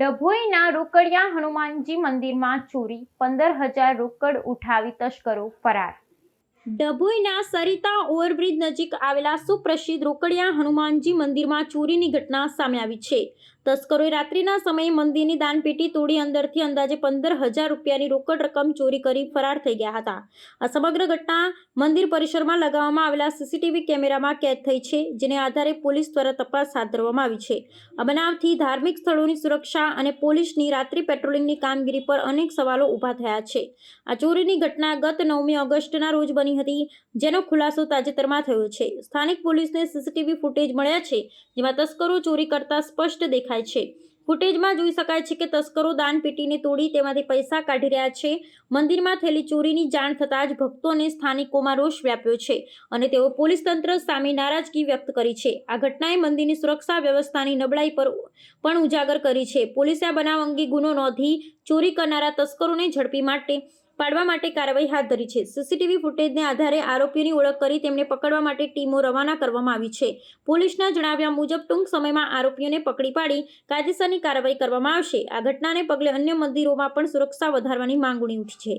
ડભોઈના રોકડિયા હનુમાનજી મંદિરમાં ચોરી પંદર હજાર રોકડ ઉઠાવી તસ્કરો ફરાર. ડભોઈના સરિતા ઓવરબ્રિજ નજીક આવેલા સુપ્રસિદ્ધ રોકડિયા હનુમાનજી મંદિરમાં ચોરીની ઘટના સામે આવી છે. તસ્કરોએ રાત્રિના સમયે મંદિરની દાનપેટી તોડી અંદરથી અંદાજે પંદર હજાર રૂપિયાની રોકડ રકમ ચોરી કરી ફરાર થઈ ગયા હતા. આ સમગ્ર ઘટના મંદિર પરિસરમાં લગાવવામાં આવેલા સીસીટીવી કેમેરામાં કેદ થઈ છે, જેને આધારે પોલીસ દ્વારા તપાસ હાથ ધરવામાં આવી છે. આ બનાવથી ધાર્મિક સ્થળોની સુરક્ષા અને પોલીસની રાત્રિ પેટ્રોલિંગની કામગીરી પર અનેક સવાલો ઊભા થયા છે. આ ચોરીની ઘટના ગત નવમી ઓગસ્ટના રોજ બની હતી. જેનો ખુલાસો તાજેતરમાં થયો છે. સ્થાનિક પોલીસને સીસીટીવી ફૂટેજ મળ્યા છે, જેમાં તસ્કરો ચોરી કરતા સ્પષ્ટ દેખાય છે. ફૂટેજમાં જોઈ શકાય છે કે તસ્કરો દાનપેટીને તોડી તેમાંથી પૈસા કાઢી રહ્યા છે. મંદિરમાં થયેલી ચોરીની જાણ થતાં જ ભક્તો અને સ્થાનિકોમાં રોષ વ્યાપ્યો છે અને તેઓ પોલીસ તંત્ર સામે નારાજગી વ્યક્ત કરી છે. આ ઘટનાએ મંદિરની સુરક્ષા વ્યવસ્થાની નબળાઈ પર પણ ઉજાગર કરી છે. પોલીસે આ બનાવ અંગે ગુનો નોંધી ચોરી કરનારા તસ્કરોને ઝડપી માટે પાડવા માટે કાર્યવાહી હાથ ધરી છે. સીસીટીવી ફૂટેજને આધારે આરોપીઓની ઓળખ કરી તેમને પકડવા માટે ટીમો રવાના કરવામાં આવી છે. પોલીસના જણાવ્યા મુજબ, ટૂંક સમયમાં આરોપીઓને પકડી પાડી કાયદેસરની કાર્યવાહી કરવામાં આવશે. આ ઘટનાને પગલે અન્ય મંદિરોમાં પણ સુરક્ષા વધારવાની માંગણી ઉઠી છે.